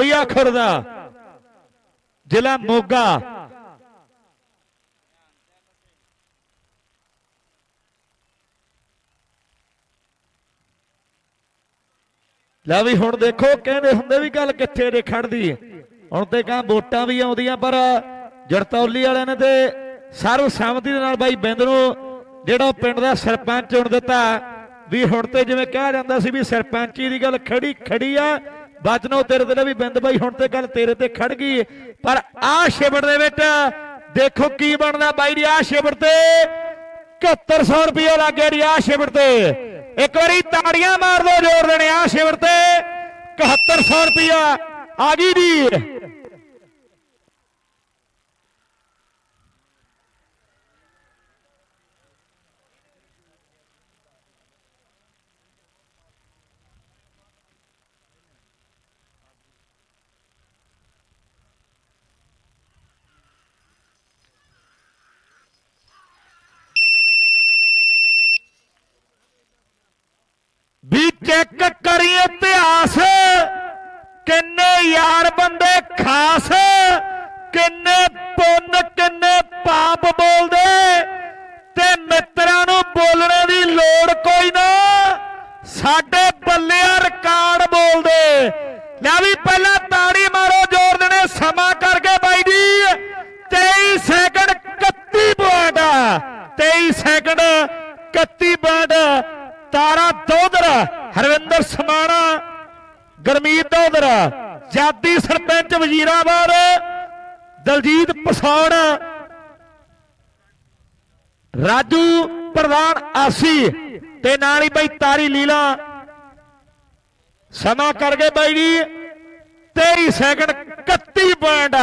ਧੌਲੀਆ ਖੁਰਦਾ ਜ਼ਿਲ੍ਹਾ ਮੋਗਾ। ਲੈ ਵੀ ਹੁਣ ਦੇਖੋ, ਕਹਿੰਦੇ ਹੁੰਦੇ ਵੀ ਗੱਲ ਕਿੱਥੇ ਦੇ ਖੜਦੀ ਹੈ ਹੁਣ ਤੇ ਕਹਾਂ ਵੋਟਾਂ ਵੀ ਆਉਂਦੀਆਂ, ਪਰ ਜੜਤੌਲੀ ਵਾਲਿਆਂ ਨੇ ਤੇ ਸਰਵ ਸਹਿਮਤੀ ਦੇ ਨਾਲ ਬਾਈ ਬਿੰਦ ਨੂੰ ਜਿਹੜਾ ਪਿੰਡ ਦਾ ਸਰਪੰਚ ਚੁਣ ਦਿੱਤਾ, ਵੀ ਹੁਣ ਤੇ ਜਿਵੇਂ ਕਿਹਾ ਜਾਂਦਾ ਸੀ ਵੀ ਸਰਪੰਚੀ ਦੀ ਗੱਲ ਖੜੀ ਖੜੀ ਆ ਬਚਨੋ ਤੇਰੇ ਤੇ ਵੀ ਬਿੰਦ ਬਾਈ, ਹੁਣ ਤੇ ਗੱਲ ਤੇਰੇ ਤੇ ਖੜ ਗਈ ਪਰ ਆਹ ਸ਼ਿਵੜ ਦੇ ਵਿੱਚ ਦੇਖੋ ਕੀ ਬਣਦਾ ਬਾਈ ਦੀ ਆਹ ਸ਼ਿਵੜ ਤੇ 7100 ਰੁਪਏ ਲੱਗ ਗਿਆ ਜੀ, ਆਹ ਸ਼ਿਵੜ ਤੇ। ਇੱਕ ਵਾਰੀ ਤਾੜੀਆਂ ਮਾਰ ਲਓ ਜੋਰ ਦੇਣੇ, ਆਹ ਸ਼ਿਵੜ ਤੇ 7100 ਰੁਪਿਆ ਆ ਗਈ ਜੀ ਵੀ ਚੈੱਕ ਕਰੀਏ ਇਤਿਹਾਸ। ਕਿੰਨੇ ਯਾਰ ਬੰਦੇ ਖਾਸ। ਕਿੰਨੇ ਪੁੰਨ, ਕਿੰਨੇ ਪਾਪ ਬੋਲਦੇ। ਤੇ ਮਿੱਤਰਾਂ ਨੂੰ ਬੋਲਣੇ ਦੀ ਲੋੜ ਕੋਈ ਨਾ। ਸਾਡੇ ਬੱਲਿਆ ਰਿਕਾਰਡ ਬੋਲਦੇ। ਲੈ ਵੀ ਪਹਿਲਾਂ ਤਾੜੀ ਮਾਰੋ, ਜ਼ੋਰ ਦੇਣੇ, ਸਮਾਂ ਕਰਕੇ ਬਾਈ ਜੀ। 23 second 31 point 23 second 31 point Tara Dodar Harvinder Samana, Gurmeet Dodar ਜਾਦੀ ਸਰਪੰਚ ਵਜ਼ੀਰਾਬਾਦ, ਦਲਜੀਤ ਪਸੌੜ ਰਾਜੂ ਪ੍ਰਧਾਨ ਆਸੀ ਤੇ ਨਾਲ ਹੀ ਬਈ ਤਾਰੀ ਲੀਲਾ। ਸਮਾਂ ਕਰ ਗਏ ਬਾਈ ਜੀ 23 ਸੈਕਿੰਡ 31 ਪੁਆਇੰਟ